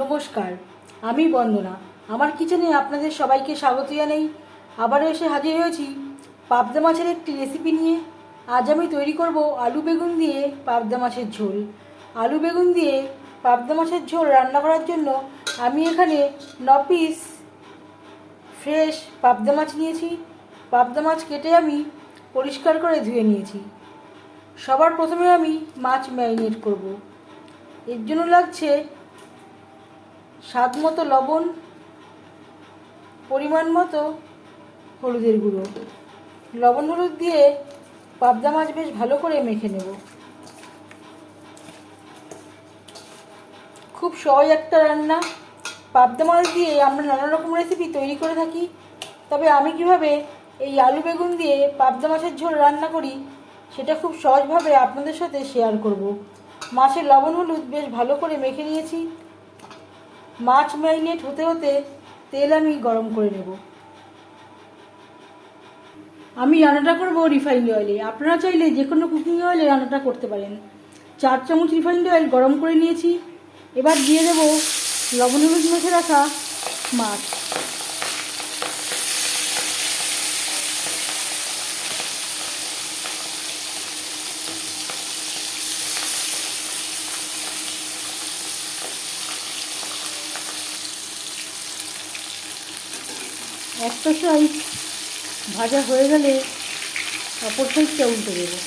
নমস্কার, আমি বন্দনা। আমার কিচেনে আপনাদের সবাইকে স্বাগত জানাই। আবারও এসে হাজির হয়েছি পাবদা মাছের একটি রেসিপি নিয়ে। আজ আমি তৈরি করব আলু বেগুন দিয়ে পাবদা মাছের ঝোল। আলু বেগুন দিয়ে পাবদা মাছের ঝোল রান্না করার জন্য আমি এখানে ন পিস ফ্রেশ পাবদা মাছ নিয়েছি। পাবদা মাছ কেটে আমি পরিষ্কার করে ধুয়ে নিয়েছি। সবার প্রথমে আমি মাছ ম্যারিনেট করব। এর জন্য লাগছে স্বাদ মতো লবণ, পরিমাণ মতো হলুদের গুঁড়ো। লবণ হলুদ দিয়ে পাবদা মাছ বেশ ভালো করে মেখে নেব। খুব সহজ একটা রান্না। পাবদা মাছ দিয়ে আমরা নানা রকম রেসিপি তৈরি করে থাকি। তবে আমি কীভাবে এই আলু বেগুন দিয়ে পাবদা মাছের ঝোল রান্না করি, সেটা খুব সহজভাবে আপনাদের সাথে শেয়ার করব। মাছের লবণ হলুদ বেশ ভালো করে মেখে নিয়েছি। মাছ ম্যারিনেট হতে হতে তেল আমি গরম করে নেব। আমি রান্নাটা করব রিফাইন্ড অয়েলে আপনারা চাইলে যে কোনো কুকিং অয়েলে রান্নাটা করতে পারেন। চার চামচ রিফাইন্ড অয়েল গরম করে নিয়েছি। এবার দিয়ে দেব লবণ হলুদ মেখে রাখা মাছ। একটা সাইড ভাজা হয়ে গেলে অপর সাইডটা উল্টে দেবো।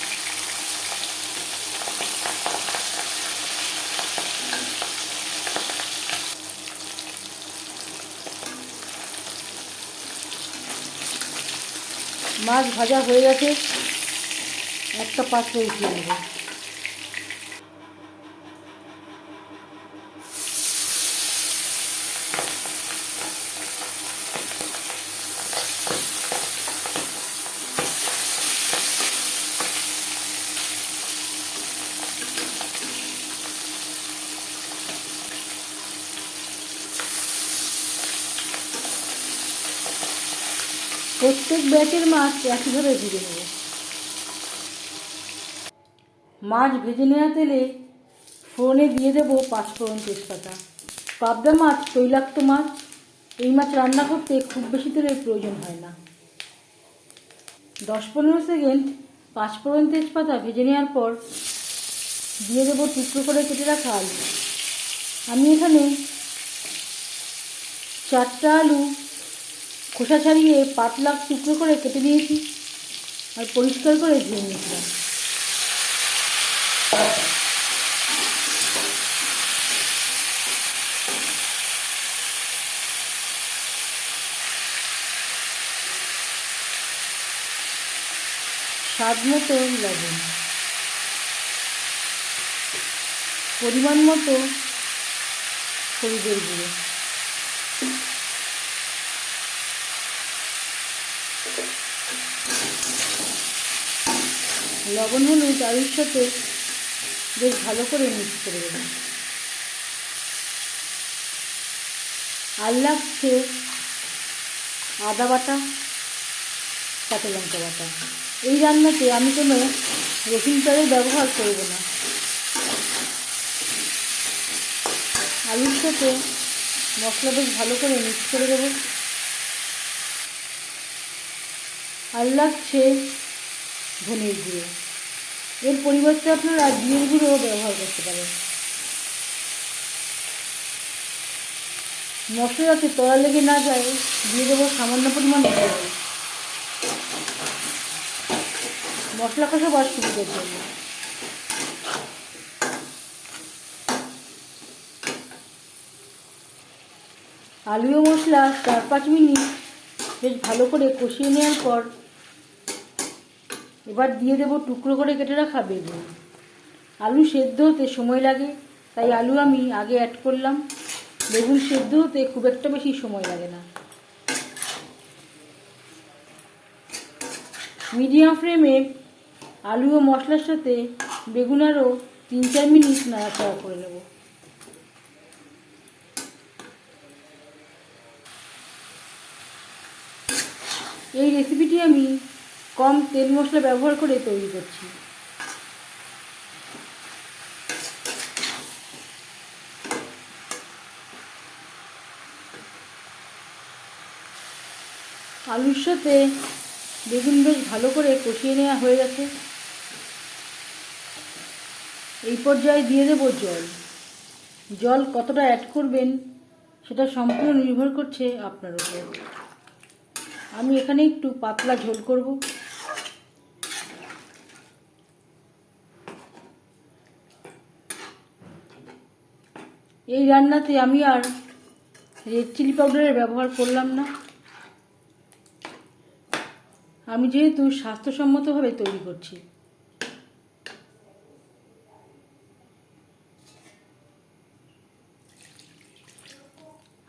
মাছ ভাজা হয়ে গেছে, একটা পাত্রে উঠিয়ে নেব প্রত্যেক ব্যাচের মাছ একইভাবে ভেজে নেব। মাছ ভেজে নেওয়া তেলে ফোড়নে দিয়ে দেব পাঁচফোড়ন তেজপাতা। পাবদা মাছ তৈলাক্ত মাছ, এই মাছ রান্না করতে খুব বেশি তেলের প্রয়োজন হয় না। দশ পনেরো সেকেন্ড পাঁচফোড়ন তেজপাতা ভেজে নেওয়ার পর দিয়ে দেবো টুকরো করে কেটে রাখা আলু। আমি এখানে চারটা আলু খোসা ছাড়িয়ে পাতলা টুকরো করে কেটে নিয়েছি আর পরিষ্কার করে ধুয়ে নিয়েছিলাম। স্বাদ মতো লবণ। পরিমাণ মতো হলুদের গুঁড়ো। লবণ, হলুদ আলুর সাথে বেশ ভালো করে মিক্স করে দেবেন আর লাগছে আদা বাটা, কাঁচা লঙ্কা বাটা। এই রান্নাতে আমি কোনো রসুন চালের ব্যবহার করব না। আলুর সাথে মশলা বেশ ভালো করে মিক্স করে দেবো। আর লাগছে ধনের গুঁড়ো। এর পরিবর্তে আপনারা জিরের গুঁড়ো ব্যবহার করতে পারেন। মশলা যাতে তলা লেগে না যায়, দিয়ে দেবো সামান্য পরিমাণ মশলা কষাবার সুবিধার জন্য আলু ও মশলা চার পাঁচ মিনিট বেশ ভালো করে কষিয়ে নেওয়ার পর এবার দিয়ে দেবো টুকরো করে কেটে রাখা বেগুন। আলু সেদ্ধ হতে সময় লাগে, তাই আলু আমি আগে অ্যাড করলাম। বেগুন সেদ্ধ হতে খুব একটা বেশি সময় লাগে না। মিডিয়াম ফ্লেমে আলু ও মশলার সাথে বেগুন আরও তিন চার মিনিট নাড়াচাড়া করে নেব। এই রেসিপিটি আমি কম তেল মশলা ব্যবহার করে তৈরি করছি। আলুর সাথে বেগুন বেশ ভালো করে কষিয়ে নেওয়া হয়ে গেছে। এই পর্যায়ে দিয়ে দেব জল। জল কতটা অ্যাড করবেন সেটা সম্পূর্ণ নির্ভর করছে আপনার উপর। আমি এখানে একটু পাতলা ঝোল করব। এই রান্নাতে আমি আর রেড চিলি পাউডারের ব্যবহার করলাম না। আমি যেহেতু স্বাস্থ্যসম্মতভাবে তৈরি করছি।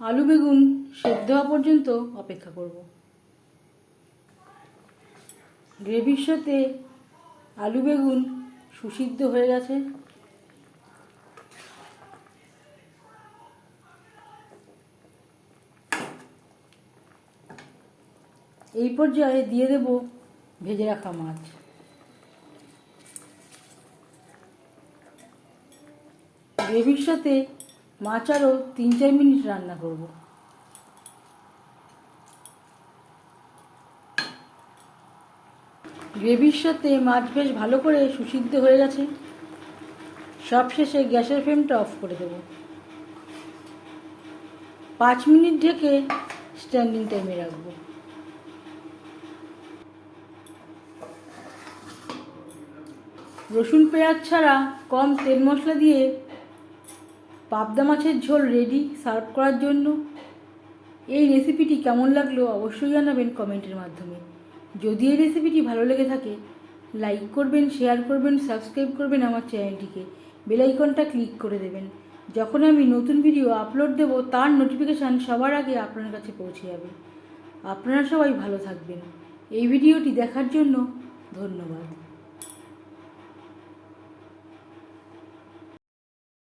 আলু বেগুন সেদ্ধ হওয়া পর্যন্ত অপেক্ষা করব। গ্রেভির সাথে আলু বেগুন সুসিদ্ধ হয়ে গেছে। এই পর্যায়ে দিয়ে দেব ভেজে রাখা মাছ। গ্রেভির সাথে মাছ আরও তিন চার মিনিট রান্না করব। গ্রেভির সাথে মাছ বেশ ভালো করে সুসিদ্ধ হয়ে গেছে। সবশেষে গ্যাসের ফ্লেমটা অফ করে দেব। পাঁচ মিনিট ঢেকে স্ট্যান্ডিং টাইমে রাখব। রসুন পেঁয়াজ ছাড়া কম তেল মশলা দিয়ে পাবদা মাছের ঝোল রেডি সার্ভ করার জন্য। এই রেসিপিটি কেমন লাগল অবশ্যই জানাবেন কমেন্টের মাধ্যমে। যদি এই রেসিপিটি ভালো লেগে থাকে লাইক করবেন শেয়ার করবেন সাবস্ক্রাইব করবেন আমার চ্যানেলটিকে বেলাইকনটা ক্লিক করে দেবেন। যখন আমি নতুন ভিডিও আপলোড দেব, তার নোটিফিকেশান সবার আগে আপনার কাছে পৌঁছে যাবে। আপনারা সবাই ভালো থাকবেন। এই ভিডিওটি দেখার জন্য ধন্যবাদ।